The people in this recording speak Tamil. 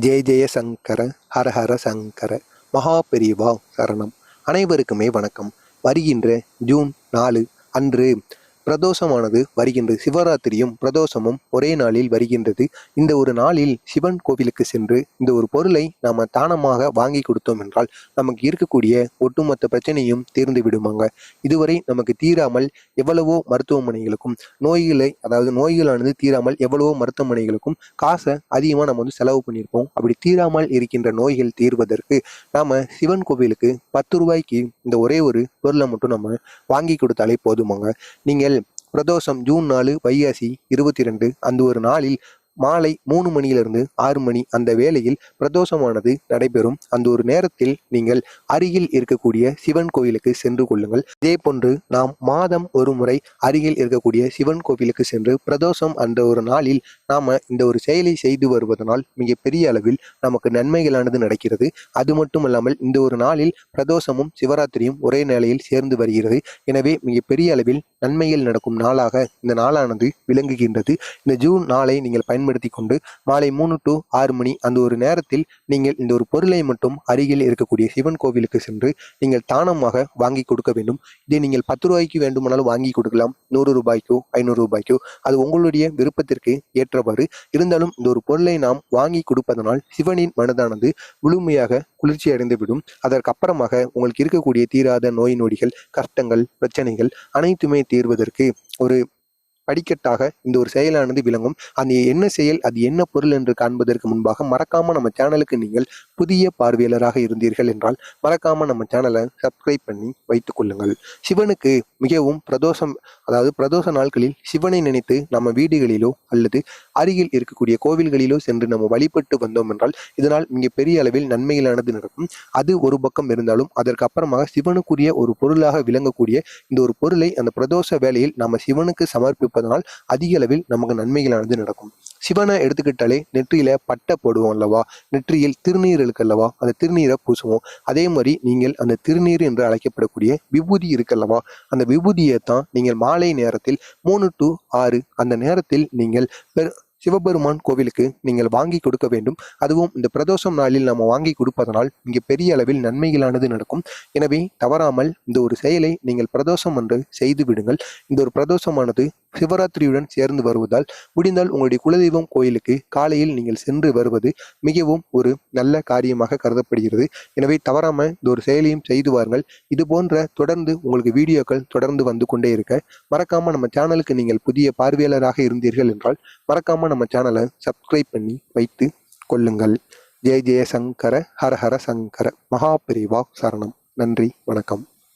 ஜெய ஜெய சங்கர ஹரஹர சங்கர மகா பெரியவா சரணம். அனைவருக்குமே வணக்கம். வருகின்ற ஜூன் நாலு அன்று பிரதோஷமானது வருகின்றது. சிவராத்திரியும் பிரதோஷமும் ஒரே நாளில் வருகின்றது. இந்த ஒரு நாளில் சிவன் கோவிலுக்கு சென்று இந்த ஒரு பொருளை நாம் தானமாக வாங்கி கொடுத்தோம் என்றால் நமக்கு இருக்கக்கூடிய ஒட்டுமொத்த பிரச்சனையும் தீர்ந்து விடுமாங்க. இதுவரை நமக்கு தீராமல் எவ்வளவோ மருத்துவமனைகளுக்கும் நோய்களை அதாவது நோய்களானது தீராமல் எவ்வளவோ மருத்துவமனைகளுக்கும் காசை அதிகமாக நம்ம வந்து செலவு பண்ணியிருப்போம். அப்படி தீராமல் இருக்கின்ற நோய்கள் தீர்வதற்கு நாம சிவன் கோவிலுக்கு பத்து ரூபாய்க்கு இந்த ஒரே ஒரு பொருளை மட்டும் நம்ம வாங்கி கொடுத்தாலே போதுமாங்க. நீங்கள் பிரதோஷம் ஜூன் நாலு வைகாசி இருபத்தி ரெண்டு அந்த ஒரு நாளில் மாலை மூணு மணியிலிருந்து ஆறு மணி அந்த வேளையில் பிரதோஷமானது நடைபெறும். அந்த ஒரு நேரத்தில் நீங்கள் அருகில் இருக்கக்கூடிய சிவன் கோயிலுக்கு சென்று கொள்ளுங்கள். இதே போன்று நாம் மாதம் ஒரு முறை அருகில் இருக்கக்கூடிய சிவன் கோவிலுக்கு சென்று பிரதோஷம் அந்த ஒரு நாளில் நாம இந்த ஒரு செயலை செய்து வருவதனால் மிகப்பெரிய அளவில் நமக்கு நன்மைகளானது நடக்கிறது. அது மட்டுமல்லாமல் இந்த ஒரு நாளில் பிரதோஷமும் சிவராத்திரியும் ஒரே நிலையில் சேர்ந்து வருகிறது. எனவே மிகப்பெரிய அளவில் நன்மைகள் நடக்கும் நாளாக இந்த நாளானது விளங்குகின்றது. இந்த ஜூன் நாளை நீங்கள் பயன் கொண்டு மாலை மூணு டு ஆறு மணி அந்த ஒரு நேரத்தில் நீங்கள் இந்த ஒரு பொருளை மட்டும் அருகில் இருக்கக்கூடிய சிவன் கோவிலுக்கு சென்று நீங்கள் தானமாக வாங்கி கொடுக்க வேண்டும். இதை நீங்கள் பத்து ரூபாய்க்கு வேண்டுமானாலும் வாங்கி கொடுக்கலாம். நூறு ரூபாய்க்கோ ஐநூறு ரூபாய்க்கோ. அது உங்களுடைய விருப்பத்திற்கு ஏற்றவாறு. இருந்தாலும் இந்த ஒரு பொருளை நாம் வாங்கி கொடுப்பதனால் சிவனின் மனதானது முழுமையாக குளிர்ச்சி அடைந்துவிடும். அதற்கப்புறமாக உங்களுக்கு இருக்கக்கூடிய தீராத நோய் நொடிகள் கஷ்டங்கள் பிரச்சனைகள் அனைத்துமே தீர்வதற்கு ஒரு படிக்கட்டாக இந்த ஒரு செயலானது விளங்கும். அந்த என்ன செயல் அது என்ன பொருள் என்று காண்பதற்கு முன்பாக மறக்காம நம்ம சேனலுக்கு நீங்கள் புதிய பார்வையாளராக இருந்தீர்கள் என்றால் மறக்காம நம்ம சேனலை சப்ஸ்கிரைப் பண்ணி வைத்துக் கொள்ளுங்கள். சிவனுக்கு மிகவும் பிரதோஷம் அதாவது பிரதோஷ நாட்களில் சிவனை நினைத்து நம்ம வீடுகளிலோ அல்லது அருகில் இருக்கக்கூடிய கோவில்களிலோ சென்று நம்ம வழிபட்டு வந்தோம் என்றால் இதனால் மிக பெரிய அளவில் நன்மைகளானது நடக்கும். அது ஒரு பக்கம் இருந்தாலும் அதற்கு அப்புறமாக சிவனுக்குரிய ஒரு பொருளாக விளங்கக்கூடிய இந்த ஒரு பொருளை அந்த பிரதோஷ வேலையில் நம்ம சிவனுக்கு சமர்ப்பிப்பதனால் அதிக அளவில் நமக்கு நன்மைகளானது நடக்கும். சிவனை எடுத்துக்கிட்டாலே நெற்றியில பட்டை போடுவோம் அல்லவா? நெற்றியில் திருநீர் இருக்கு அல்லவா? அந்த திருநீரை பூசுவோம். அதே மாதிரி நீங்கள் அந்த திருநீர் என்று அழைக்கப்படக்கூடிய விபூதி இருக்கல்லவா அந்த விபூதியை தான் நீங்கள் மாலை நேரத்தில் மூணு டு ஆறு அந்த நேரத்தில் நீங்கள் பெரு சிவபெருமான் கோவிலுக்கு நீங்கள் வாங்கி கொடுக்க வேண்டும். அதுவும் இந்த பிரதோஷம் நாளில் நாம் வாங்கி கொடுப்பதனால் இங்கே பெரிய அளவில் நன்மைகளானது நடக்கும். எனவே தவறாமல் இந்த ஒரு செயலை நீங்கள் பிரதோஷம் என்று செய்து விடுங்கள். இந்த ஒரு பிரதோஷமானது சிவராத்திரியுடன் சேர்ந்து வருவதால் முடிந்தால் உங்களுடைய குலதெய்வம் கோயிலுக்கு காலையில் நீங்கள் சென்று வருவது மிகவும் ஒரு நல்ல காரியமாக கருதப்படுகிறது. எனவே தவறாம இந்த ஒரு செயலையும் செய்து வாருங்கள். இது போன்ற தொடர்ந்து உங்களுக்கு வீடியோக்கள் தொடர்ந்து வந்து கொண்டே இருக்க மறக்காம நம்ம சேனலுக்கு நீங்கள் புதிய பார்வையாளராக இருந்தீர்கள் என்றால் மறக்காம நம்ம சேனலை சப்ஸ்கிரைப் பண்ணி வைத்து கொள்ளுங்கள். ஜெய ஜெய சங்கர ஹர ஹர சங்கர மகாபிரிவா சரணம். நன்றி வணக்கம்.